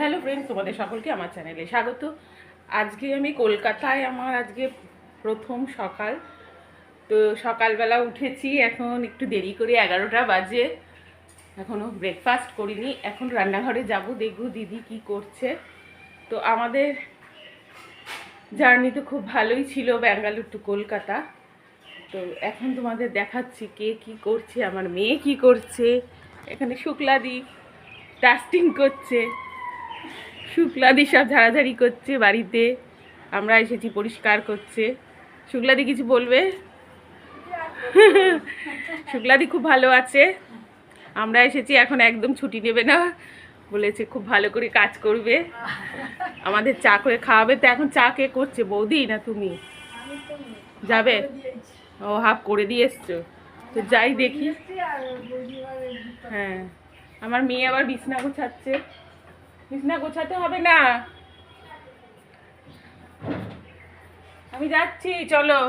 Hello friends তোমাদের সকলকে আমার চ্যানেলে স্বাগত। আজকে আমি কলকাতায়, আমার আজকে প্রথম সকাল। তো সকালবেলা উঠেছি, এখন একটু দেরি করে এগারোটা বাজে। এখনও ব্রেকফাস্ট করিনি, এখন রান্নাঘরে যাব, দেখব দিদি কি করছে। তো আমাদের জার্নি তো খুব ভালোই ছিল ব্যাঙ্গালোর টু কলকাতা। তো এখন তোমাদের দেখাচ্ছি কে কি করছে, আমার মেয়ে কি করছে। এখানে শুক্লাদি ডাস্টিং করছে। শুক্লাদি সব ঝাড়াঝাড়ি করছে বাড়িতে। আমরা এসেছি, পরিষ্কার করছে। শুক্লাদি কিছু বলবে? শুক্লাদি খুব ভালো আছে। আমরা এসেছি, এখন একদম ছুটি নেবে না বলেছে, খুব ভালো করে কাজ করবে। আমাদের চা করে খাওয়াবে। তো এখন চা কে করছে, বৌদি না তুমি? যাবে? ও হাফ করে দিয়ে এসছো। তো যাই দেখি। হ্যাঁ। আমার মেয়ে আবার বিছনা গোছাচ্ছে। বিছনা গোছাতে হবে না। আমি যাচ্ছি, চলো।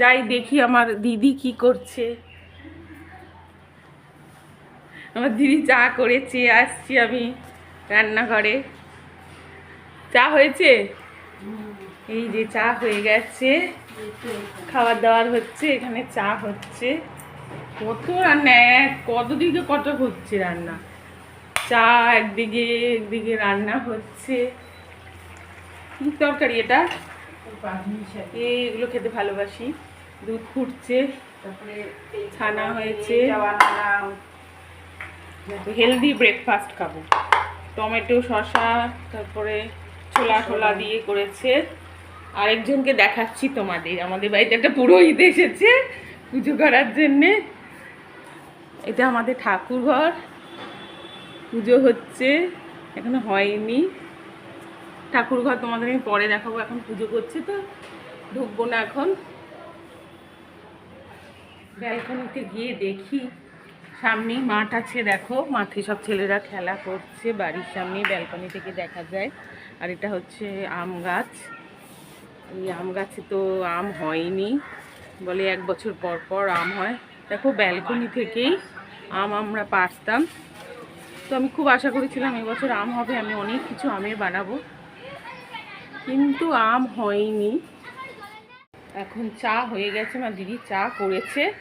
যাই দেখি আমার দিদি কি করছে। আমার দিদি চা করেছে, আসছি আমি রান্নাঘরে। চা হয়েছে? এই যে চা হয়ে গেছে। খাবার দাবার হচ্ছে, এখানে চা হচ্ছে। কত রান্না এক কত দিকে কত হচ্ছে রান্না? চা একদিকে একদিকে রান্না হচ্ছে। কি তরকারি এটা? এগুলো খেতে ভালোবাসি। দুধ ফুটছে তারপরে ছানা হয়েছে। হেলদি ব্রেকফাস্ট খাব। টমেটো শসা তারপরে ছোলা ছোলা দিয়ে করেছে। আরেকজনকে দেখাচ্ছি তোমাদের। আমাদের বাড়িতে একটা পুরোহিত এসেছে পুজো করার জন্যে। এটা আমাদের ঠাকুর ঘর পুজো হচ্ছে, এখনও হয়নি। ঠাকুর ঘর তোমাদের আমি পরে দেখাবো, এখন পুজো করছে তো, ঢুকবো না এখন। ব্যালকনিতে গিয়ে দেখি সামনেই মাঠ আছে, দেখো। মাঠে সব ছেলেরা খেলা করছে, বাড়ির সামনে ব্যালকনি থেকে দেখা যায়। আর এটা হচ্ছে আম গাছ। এই আম গাছে তো আম হয়নি, বলে এক বছর পর পর আম হয়। দেখো ব্যালকনি থেকেই আম আমরা পারতাম। তো আমি খুব আশা করেছিলাম এবছর আম হবে, আমি অনেক কিছু আমের বানাবো। কিন্তু আম হয়নি। এখন চা হয়ে গেছে আমার দিদি চা করেছে।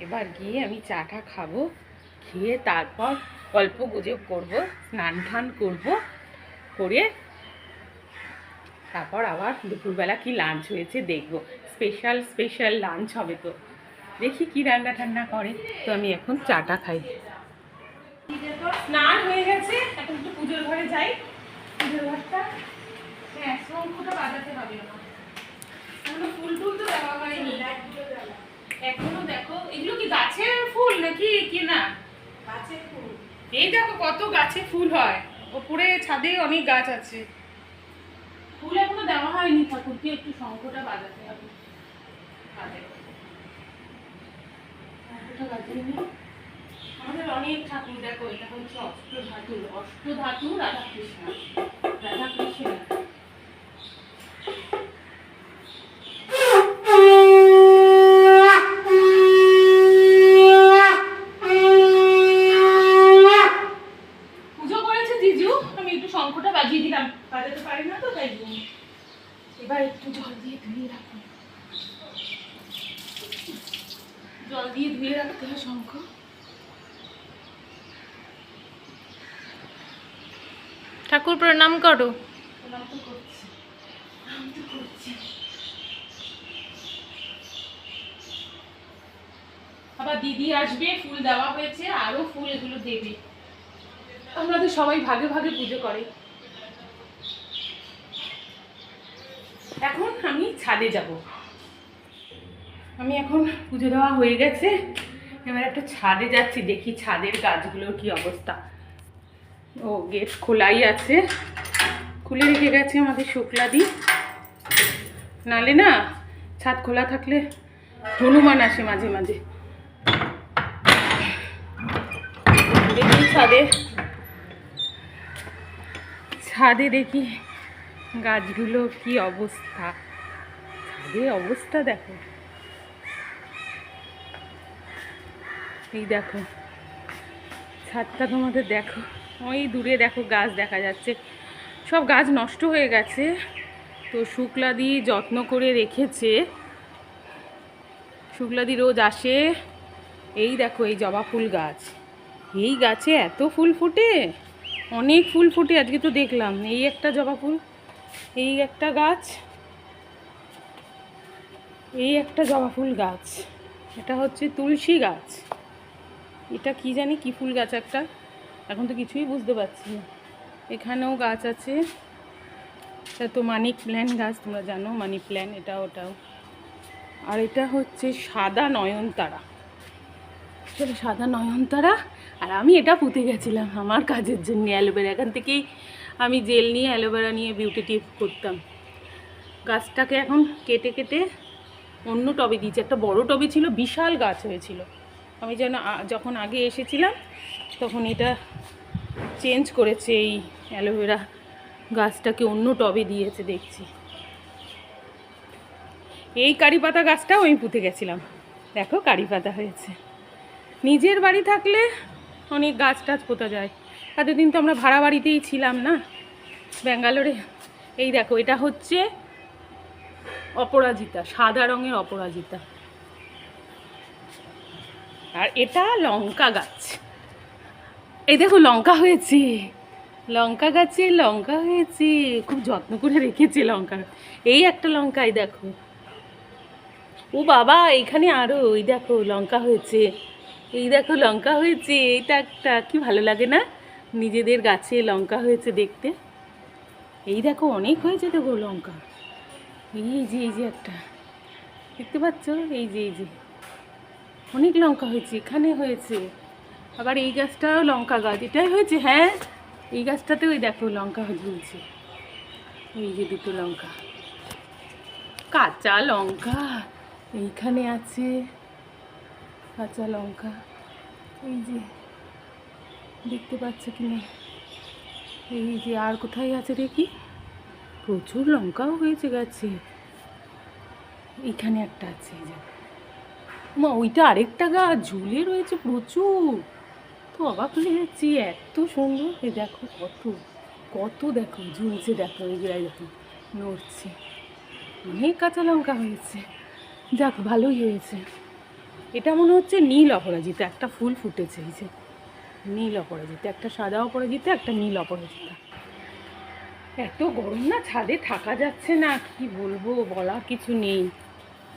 এবার গিয়ে আমি চাটা খাব, খেয়ে তারপর গল্প গুজব করব, স্নান টান করব, করে তারপর আবার দুপুরবেলা কি লাঞ্চ হয়েছে দেখব। স্পেশাল স্পেশাল লাঞ্চ হবে তো। দেখি কি রান্না টান্না করে। তো আমি এখন চাটা খাই। স্নান হয়ে গেছে এখন একটু পুজোর ঘরে যাই। পুজোর ঘরটা হ্যাঁ শঙ্খটা বাজাতে হবে আমার এখনও ফুল টুল তো দেওয়া হয়নি। এখনও দেখো এগুলো কি গাছের ফুল নাকি গাছের ফুল। এই দেখো কত গাছে ফুল হয়। ওপরে ছাদে অনেক গাছ আছে। ফুল এখনও দেওয়া হয়নি ঠাকুরকে একটু শঙ্খটা বাজাতে হবে। শঙ্খটা বাজিয়ে নিই। আমাদের অনেক ঠাকুর, দেখো, এটা হচ্ছে অষ্টধাতু অষ্টধাতু রাধাকৃষ্ণ রাধাকৃষ্ণ বাজিয়ে দিলাম। বাজাতে পারি না তো, তাই এবার একটু জল দিয়ে ধুয়ে রাখুন জল দিয়ে ধুয়ে রাখতে হয় শঙ্খ। ঠাকুর প্রণাম করো। প্রণাম তো করছি। প্রণাম তো করছি। আবার দিদি আসবে ফুল দেওয়া হয়েছে আরও ফুল এগুলো দেবে আমাদের সবাই ভাগে ভাগে পুজো করে। এখন আমি ছাদে যাব। আমি এখন পুজো দেওয়া হয়ে গেছে। এবার একটা ছাদে যাচ্ছি, দেখি ছাদের গাছগুলোর কি অবস্থা। ও, গেট খোলাই আছে। খুলে রেখে গেছে আমাদের শুক্লাদি। নালে না, ছাদ খোলা থাকলে হনুমান আসে মাঝে মাঝে। দেখি ছাদে। ছাদে দেখি গাছগুলো কি অবস্থা। ছাদে অবস্থা দেখো। এই দেখো, ছাদটা তোমাদের দেখো, ওই দূরে দেখো গাছ দেখা যাচ্ছে। সব গাছ নষ্ট হয়ে গেছে, তো শুক্লাদি যত্ন করে রেখেছে। শুক্লাদি রোজ আসে, এই দেখো এই জবা ফুল গাছ। এই গাছে এত ফুল ফোটে, অনেক ফুল ফোটে, আজকে তো দেখলাম। এই একটা জবা ফুল, এই একটা গাছ, এই একটা জবা ফুল গাছ। এটা হচ্ছে তুলসী গাছ। এটা কি জানি, কি ফুল গাছ একটা? এখন তো কিছুই বুঝতে পারছি না। এখানেও গাছ আছে। এটা তো মানি প্ল্যান গাছ, তোমরা জানো মানি প্ল্যান এটা ওটাও। আর এটা হচ্ছে সাদা নয়নতারা। সাদা নয়নতারা? আর আমি এটা পুঁতে গেছিলাম আমার কাজের জন্য অ্যালোভেরা। এখান থেকেই আমি জেল নিয়ে অ্যালোভেরা নিয়ে বিউটি টিপ করতাম। গাছটাকে এখন কেটে কেটে অন্য টবে দিয়েছি। একটা বড় টবে ছিল, বিশাল গাছ হয়েছিল। আমি যেন যখন আগে এসেছিলাম, তখন এটা চেঞ্জ করেছে এই অ্যালোভেরা গাছটাকে অন্য টবে দিয়েছে, দেখছি। এই কারি পাতা গাছটাও আমি পুঁতে গেছিলাম। দেখো কারি পাতা হয়েছে। নিজের বাড়ি থাকলে অনেক গাছ টাছ পোতা যায়। এতদিন তো আমরা ভাড়া বাড়িতেই ছিলাম না। ব্যাঙ্গালোরে, এই দেখো, এটা হচ্ছে অপরাজিতা, সাদা রঙের অপরাজিতা। আর এটা লঙ্কা গাছ। এই দেখো, লঙ্কা হয়েছে। লঙ্কা গাছে লঙ্কা হয়েছে। খুব যত্ন করে রেখেছে লঙ্কা। এই একটা লঙ্কা, এই দেখো। ও বাবা এখানে আরও ওই দেখো, লঙ্কা হয়েছে। এই দেখো, লঙ্কা হয়েছে। এইটা একটা, কি ভালো লাগে না? নিজেদের গাছে লঙ্কা হয়েছে দেখতে। এই দেখো, অনেক হয়েছে দেখো লঙ্কা। এই যে এই যে একটা। দেখতে পাচ্ছ? এই যে এই যে। অনেক লঙ্কা হয়েছে, এখানে হয়েছে। আবার এই গাছটাও লঙ্কা গাছ, এটাই হয়েছে হ্যাঁ? এই গাছটাতে ওই দেখো লঙ্কা ঝুলছে। এই যে দুটো লঙ্কা। কাঁচা লঙ্কা, এইখানে আছে কাঁচা লঙ্কা। এই যে, দেখতে পাচ্ছ কি না এই যে, আর কোথায় আছে দেখি প্রচুর লঙ্কাও হয়েছে গাছে। এইখানে একটা আছে, এই যে। মা, ওইটা আরেকটা গাছ ঝুলে রয়েছে প্রচুর। তো অবাক হয়ে যাচ্ছি এত সুন্দর, এ দেখো কত কত দেখো, ঝুলছে দেখো এই দেখো, নড়ছে। অনেক কাঁচা লঙ্কা হয়েছে। যাক, ভালোই হয়েছে। এটা মনে হচ্ছে নীল অপরাজিতা, একটা ফুল ফুটেছে, এই যে, নীল অপরাজিতা, একটা সাদা অপরাজিতা, একটা নীল অপরাজিতা। এত গরম না, ছাদে থাকা যাচ্ছে না, কি বলব, বলার কিছু নেই।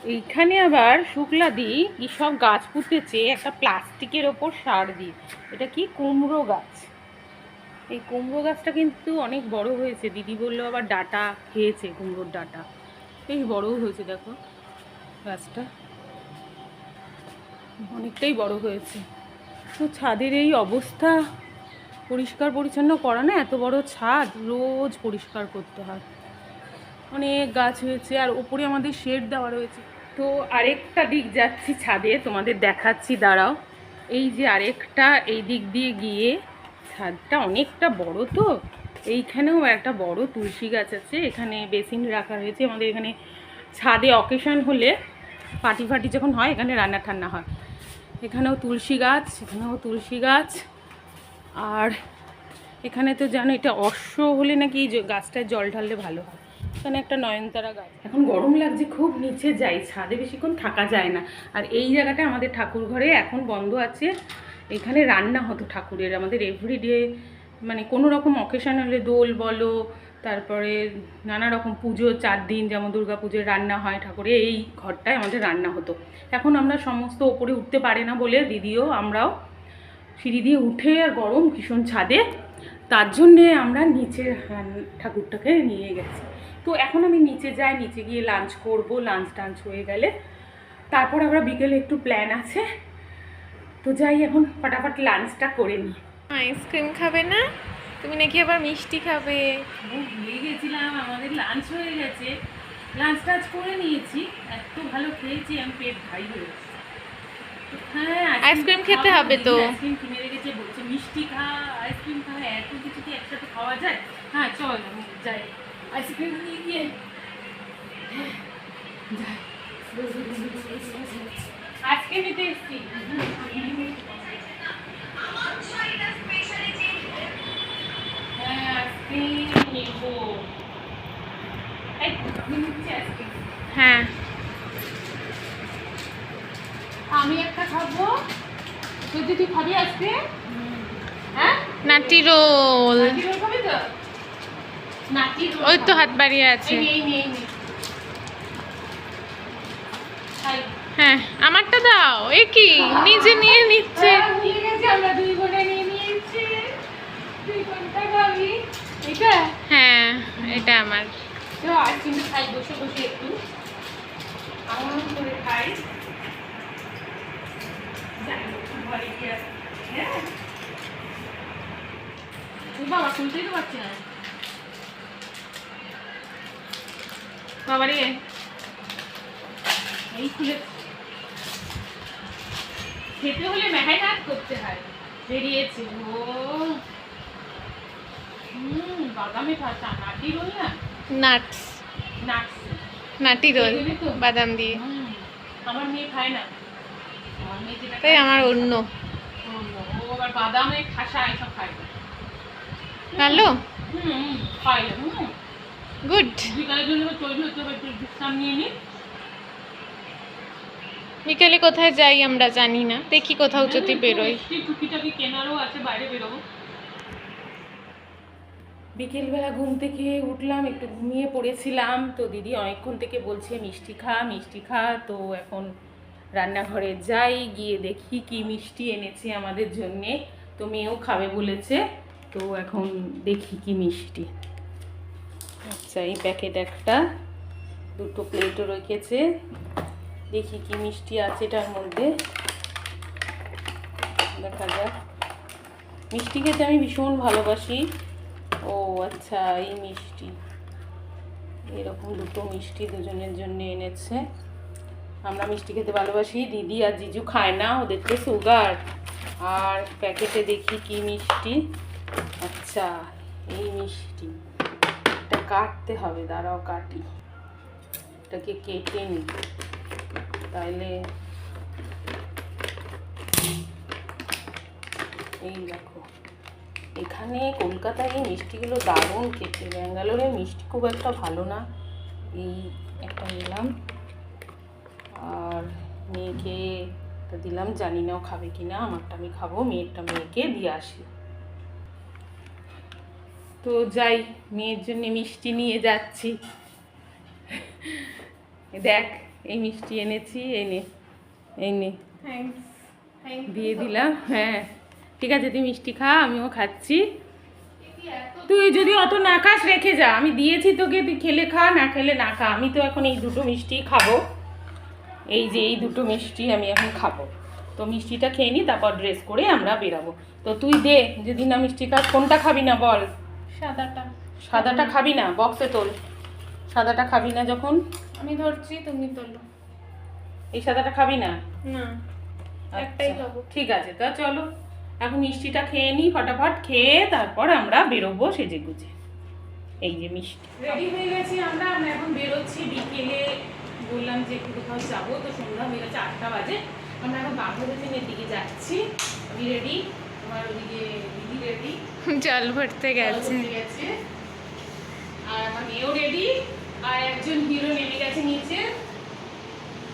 এইখানে আবার শুক্লা দি কি সব গাছ পুঁতেছে, একটা প্লাস্টিকের ওপর সার দিয়ে। এটা কি কুমড়ো গাছ? এই কুমড়ো গাছটা কিন্তু অনেক বড় হয়েছে। দিদি বলল আবার ডাটা খেয়েছে, কুমড়োর ডাটা। বেশ বড়ও হয়েছে, দেখো গাছটা। অনেকটাই বড় হয়েছে। তো ছাদের এই অবস্থা পরিষ্কার পরিচ্ছন্ন করা না, এত বড় ছাদ, রোজ পরিষ্কার করতে হয়। অনেক গাছ হয়েছে আর ওপরে আমাদের শেড দেওয়া রয়েছে। তো আরেকটা দিক যাচ্ছি ছাদে, তোমাদের দেখাচ্ছি, দাঁড়াও। এই যে আরেকটা, এই দিক দিয়ে গিয়ে ছাদটা অনেকটা বড় তো, এইখানেও একটা বড় তুলসী গাছ আছে, এখানে বেসিন রাখা হয়েছে। আমাদের এখানে ছাদে অকেশন হলে পার্টি ফাটি যখন হয়, এখানে রান্না ঠান্না হয়। এখানেও তুলসী গাছ, এখানেও তুলসী গাছ। আর এখানে তো জানো, এটা অশ্ব হলে নাকি এই গাছটায় জল ঢাললে ভালো হয়। এখানে একটা নয়নতারা গাছ। এখন গরম লাগছে, খুব নিচে যাই, ছাদে বেশিক্ষণ থাকা যায় না। আর এই জায়গাটা আমাদের ঠাকুর ঘরে এখন বন্ধ আছে। এখানে রান্না হতো ঠাকুরের, আমাদের এভরিডে মানে কোনো রকম অকেশন হলে দোল বলো, তারপরে নানা রকম পুজো, চার দিন যেমন দুর্গা পুজোর রান্না হয় ঠাকুরে, এই ঘরটায় আমাদের রান্না হতো। এখন আমরা সমস্ত ওপরে উঠতে পারে না বলে দিদিও, আমরাও সিঁড়ি দিয়ে উঠে আর গরম ভীষণ ছাদে, তার জন্যে আমরা নিচে ঠাকুরটাকে নিয়ে গেছি। তো এখন আমি নিচে যাই নিচে গিয়ে লাঞ্চ করব লাঞ্চ টাঞ্চ হয়ে গেলে। তারপর আমরা বিকেলে একটু প্ল্যান আছে। তো যাই এখন ফটাফট লাঞ্চটা করে নিই। আইসক্রিম খাবে না? তুমি নাকি আবার মিষ্টি খাবে? ভুলে গেছিলাম আমাদের লাঞ্চ হয়ে গেছে। লাঞ্চ টাঞ্চ করে নিয়েছি এত ভালো খেয়েছি আমি পেট ভাই হয়ে হ্যাঁ আইসক্রিম খেতে হবে তো। আইসক্রিম কিনে রেখেছে বলছে মিষ্টি খা আইসক্রিম খা এত কিছু কি একসাথে খাওয়া যায়? হ্যাঁ চল যাই। আইসক্রিম নিয়ে গিয়ে আজকে নিতে এসছি হ্যাঁ। আমি একটা খাব। তুই তুই খাবি আজকে? হ্যাঁ? নাটি রোল। নাটি রোল খাবি তো? ওই তো। হাত বাড়িয়ে আছে। হ্যাঁ আমারটা দাও। এ কি? নিজে নিয়ে নিচ্ছে। হ্যাঁ, খাবি এটা হ্যাঁ আমার। গিয়ে হ্যাঁ। বাবা শুনতেই তো পারছি না। বাবা এই খুলে খেতে হলে মেহনত করতে হয়। বেরিয়েছে। ও। হুম বাদামে খাতা নাটি রোল না? নাটস। নাটস। Nutty roll? বাদাম দিয়ে। আমার মেয়ে খায় না। আমার মেয়ে যেটা তাই আমার অন্য। ও আবার বাদামে খাসা এসব খায় ভালো? হুম হুম, খায় হুম। গুড বিকেলে কোথায় যাই আমরা জানি না। দেখি কোথাও যদি বেরোই। আছে বাইরে বিকেলবেলা ঘুম থেকে উঠলাম, একটু ঘুমিয়ে পড়েছিলাম। তো দিদি অনেকক্ষণ থেকে বলছে, মিষ্টি খা মিষ্টি খা। তো এখন রান্নাঘরে যাই, গিয়ে দেখি কি মিষ্টি এনেছে আমাদের জন্যে। তো মেয়েও খাবে বলেছে। তো এখন দেখি কি মিষ্টি। আচ্ছা এই প্যাকেট একটা। দুটো প্লেটও রেখেছে। দেখি কি মিষ্টি আছে এটার মধ্যে। দেখা যাক। মিষ্টি খেতে আমি ভীষণ ভালোবাসি। ও আচ্ছা এই মিষ্টি। এরকম দুটো মিষ্টি দুজনের জন্য এনেছে। আমরা মিষ্টি খেতে ভালোবাসি। দিদি আর জিজু খায় না, ওদের তো সুগার আর প্যাকেটে দেখি কি মিষ্টি। আচ্ছা এই মিষ্টি। কাটতে হবে, দাঁড়াও কাটি। এটাকে কেটে নিই। তাহলে এই দেখো, এখানে কলকাতায় এই মিষ্টিগুলো দারুণ খেতে। ব্যাঙ্গালোরে মিষ্টি খুব একটা ভালো না। এই একটা নিলাম। আর মেয়েকে দিলাম, জানি না ও খাবে কি না আমারটা আমি খাব, মেয়েরটা মেয়েকে দিয়ে আসি। তো যাই মেয়ের জন্য মিষ্টি নিয়ে যাচ্ছি। দেখ এই মিষ্টি এনেছি এই নে এই নে। দিয়ে দিলাম হ্যাঁ। ঠিক আছে তুই মিষ্টি খা আমিও খাচ্ছি। তুই যদি অত না খাস রেখে যা। আমি দিয়েছি তোকে তুই খেলে খা না খেলে না খা। আমি তো এখন এই দুটো মিষ্টি খাব। এই যে এই দুটো মিষ্টি আমি এখন খাব। তো মিষ্টিটা খেয়ে নিই তারপর ড্রেস করে আমরা বেরাবো। তো তুই দে যদি না মিষ্টি খাস কোনটা খাবি না বল? সাদাটা। সাদাটা খাবি না? বক্সে তোল। সাদাটা খাবি না যখন? আমি ধরছি তুমি তোলো। এই সাদাটা খাবি না? না একটাই আচ্ছা, খাব। ঠিক আছে তা চলো। এখন মিষ্টিটা খেয়ে নিই ফটাফট খেয়ে তারপর আমরা বেরোবো সেজে গুজে। এই যে মিষ্টি। রেডি হয়ে গেছি আমরা আমরা এখন বেরোচ্ছি বিকেলে। বললাম যে একটু কোথাও যাব তো সন্ধ্যা হয়ে গেছে আটটা বাজে। আমরা এখন বাঘাযতীনের দিকে যাচ্ছি। আমি রেডি আমার ওদিকে দিদি রেডি জল ভরতে গেছে। আর আমার মেয়েও রেডি আর একজন হিরো নেমে গেছে নিচে।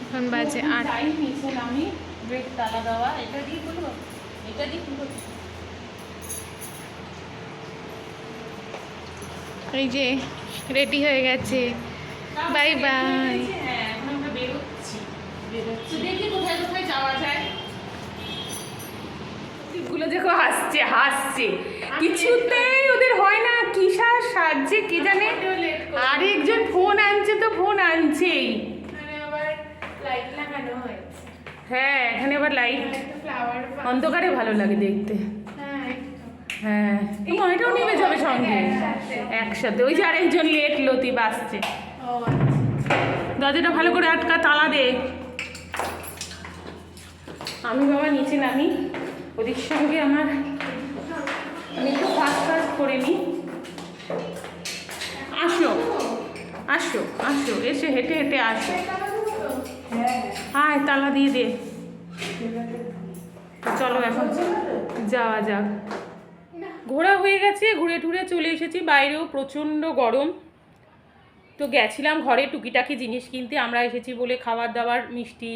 এখন বাজে আট। নিচে নামি। ব্রেক তালা দেওয়া। এটা দিয়ে খুলবো এটা দিয়ে খুলবো এই যে রেডি হয়ে গেছে। বাই বাই হ্যাঁ আমরা বেরোচ্ছি। দেখি কোথায় কোথায় যাওয়া যায়গুলো দেখো হাসছে হাসছে। কিছুতেই ওদের হয় না কিসার সাজছে কি জানে? আরেকজন ফোন আনছে তো ফোন আনছেই। হ্যাঁ এখানে আবার লাইট অন্ধকারে ভালো লাগে দেখতে। হ্যাঁ হ্যাঁ এটাও নেমে যাবে সঙ্গে। একসাথে ওই যে আরেকজন লেট লতি বাসছে। আচ্ছা। দরজাটা ভালো করে আটকা তালা দে। আমি বাবা নিচে নামি। ওদের সঙ্গে আমার আমি একটু ফাস্ট ফাস্ট করে নিই। আসো আসো আসো, এসে হেঁটে হেঁটে আসো। হায় তালা দিয়ে দে। চলো এখন যাওয়া যাক। ঘোরা হয়ে গেছে, ঘুরে টুরে চলে এসেছি। বাইরেও প্রচণ্ড গরম। তো গেছিলাম ঘরে টুকিটাকি জিনিস কিনতে, আমরা এসেছি বলে খাবার দাবার, মিষ্টি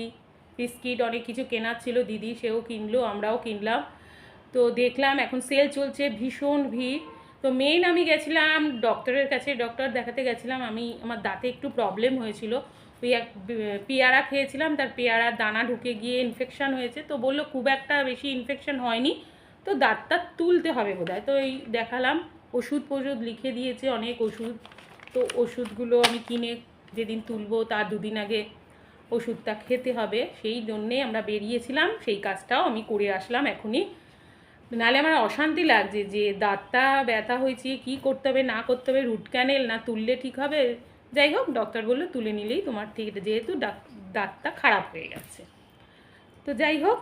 বিস্কিট, অনেক কিছু কেনার ছিল, দিদি সেও কিনলো, আমরাও কিনলাম। তো দেখলাম এখন সেল চলছে, ভীষণ ভিড়। তো মেইন আমি গেছিলাম ডক্টরের কাছে ডক্টর দেখাতে গেছিলাম, আমি, আমার দাঁতে একটু প্রবলেম হয়েছিল। ওই এক পেয়ারা খেয়েছিলাম, তার পেয়ারার দানা ঢুকে গিয়ে ইনফেকশান হয়েছে। তো বলল খুব একটা বেশি ইনফেকশান হয়নি, তো দাঁতটা তুলতে হবে বোধহয়। তো এই দেখালাম, ওষুধ ফষুধ লিখে দিয়েছে অনেক ওষুধ। তো ওষুধগুলো আমি কিনে যেদিন তুলবো, তার দুদিন আগে ওষুধটা খেতে হবে। সেই জন্যে আমরা বেরিয়েছিলাম, সেই কাজটাও আমি করে আসলাম এখনই। নাহলে আমার অশান্তি লাগছে যে দাঁতটা ব্যথা হয়েছে, কি করতে হবে, না করতে হবে রুট ক্যানেল না তুললে ঠিক হবে? যাই হোক ডক্টর বলল, তুলে নিলেই তোমার ঠিক, যেহেতু দাঁত- দাঁতটা খারাপ হয়ে গেছে। তো যাই হোক,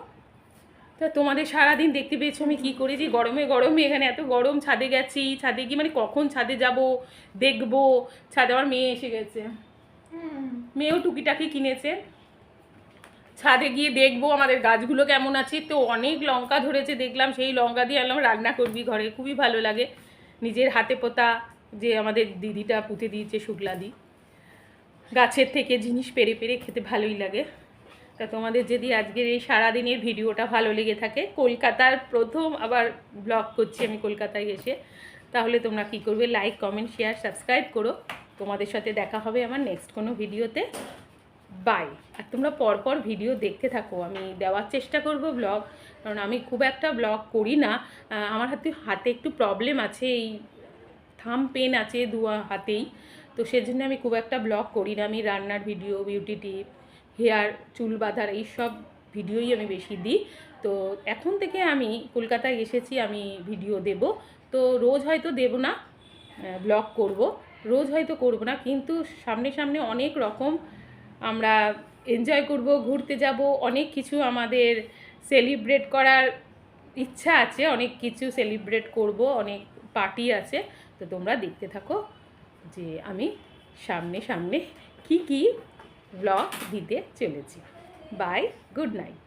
তা তোমাদের সারাদিন দেখতে পেয়েছ আমি কী করেছি? গরমে গরমে এখানে এত গরম ছাদে গেছি, ছাদে গিয়ে মানে কখন ছাদে যাব, দেখব? ছাদে আমার মেয়ে এসে গেছে। মেয়েও টুকিটাকি কিনেছে। ছাদে গিয়ে দেখব আমাদের গাছগুলো কেমন আছে। তো অনেক লঙ্কা ধরেছে, দেখলাম সেই লঙ্কা দিয়ে আনলাম, রান্না করবি ঘরে, খুবই ভালো লাগে। নিজের হাতে পোতা যে আমাদের দিদিটা পুঁতে দিয়েছে শুক্লাদি গাছের থেকে জিনিস পেরে পেরে খেতে ভালোই লাগে। তা তোমাদের যদি আজকের এই সারাদিনের ভিডিওটা ভালো লেগে থাকে, কলকাতার প্রথম আবার ব্লগ করছি আমি কলকাতায় এসে, তাহলে তোমরা কি করবে? লাইক কমেন্ট শেয়ার সাবস্ক্রাইব করো। তোমাদের সাথে দেখা হবে আমার নেক্সট কোনো ভিডিওতে বাই আর তোমরা পরপর ভিডিও দেখতে থাকো। আমি দেওয়ার চেষ্টা করব ব্লগ কারণ আমি খুব একটা ব্লগ করি না। আমার হাতে হাতে একটু প্রবলেম আছে, এই থাম পেন আছে দু হাতেই। তো সেজন্য আমি খুব একটা ব্লগ করি না। আমি রান্নার ভিডিও বিউটি টিপ হেয়ার চুল বাঁধার এইসব ভিডিওই আমি বেশি দিই। তো এখন থেকে আমি কলকাতায় এসেছি, আমি ভিডিও দেব। তো রোজ হয়তো দেব না ব্লগ করব। রোজ হয়তো করব না, কিন্তু সামনে সামনে অনেক রকম আমরা এনজয় করব, ঘুরতে যাব, অনেক কিছু আমাদের সেলিব্রেট করার ইচ্ছা আছে, অনেক কিছু সেলিব্রেট করব, অনেক পার্টি আছে, তো তোমরা দেখতে থাকো যে আমি সামনে সামনে কি কি ব্লগ দিতে চলেছি। Bye good night